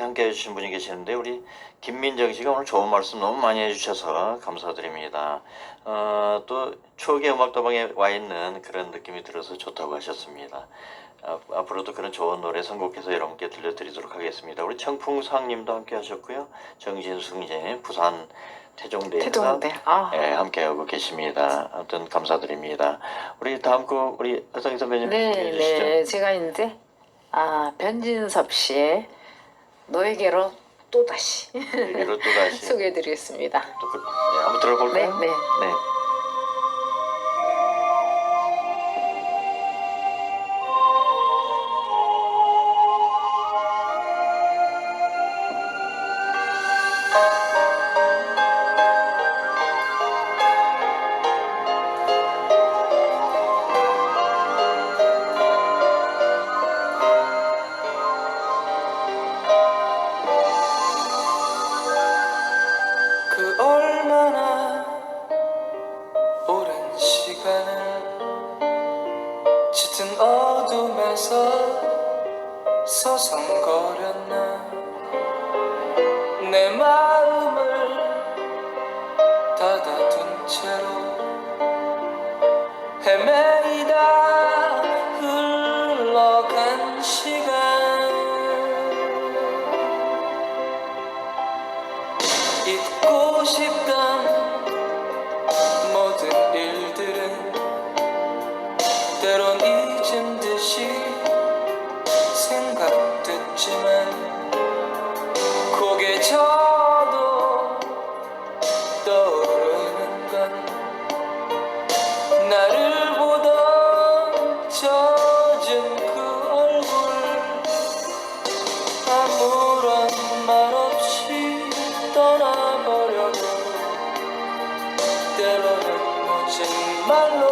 함께 해주신 분이 계시는데 우리 김민정 씨가 오늘 좋은 말씀 너무 많이 해주셔서 감사드립니다. 어, 또 추억의 음악다방에 와 있는 그런 느낌이 들어서 좋다고 하셨습니다. 아, 앞으로도 그런 좋은 노래 선곡해서 여러분께 들려드리도록 하겠습니다. 우리 청풍상님도 함께 하셨고요. 정진숙님 부산 태종대에서 태종대. 아, 예, 함께하고 계십니다. 아무튼 감사드립니다. 우리 다음 곡 우리 허성희 선배님 네, 소개해 주시죠. 네. 제가 이제 아 변진섭 씨의 너에게로 또 다시 여기로 또 다시 소개해드리겠습니다. 또 그, 네, 한번 들어볼까요? 네, 네. 어둠에서 서성거렸나? 내 마음을 닫아둔 채로 헤매이다 흘러간 시간. 잊고 싶던 져도 떠오르는 건 나를 보던 젖은 그 얼굴. 아무런 말 없이 떠나버려도 때로는 멋진 말로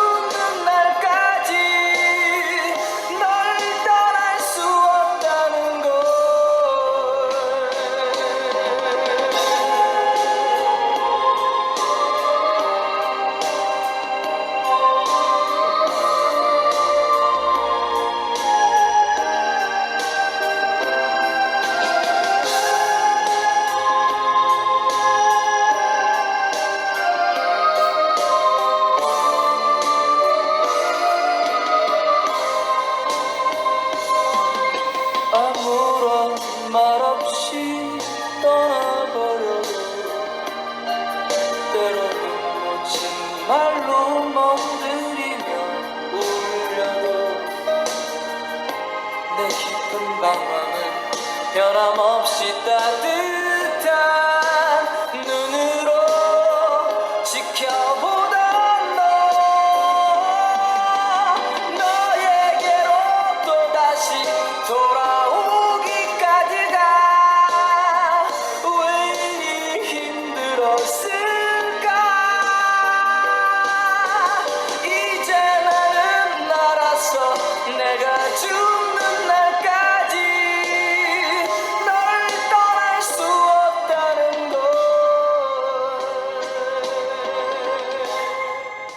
떠나버려도 때로는 멋진 말로 멍들이며 울려도 내 깊은 방황은 변함없이 따뜻한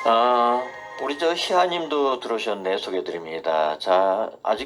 아, 우리 저 희아님도 들어오셨네 소개드립니다. 자, 아직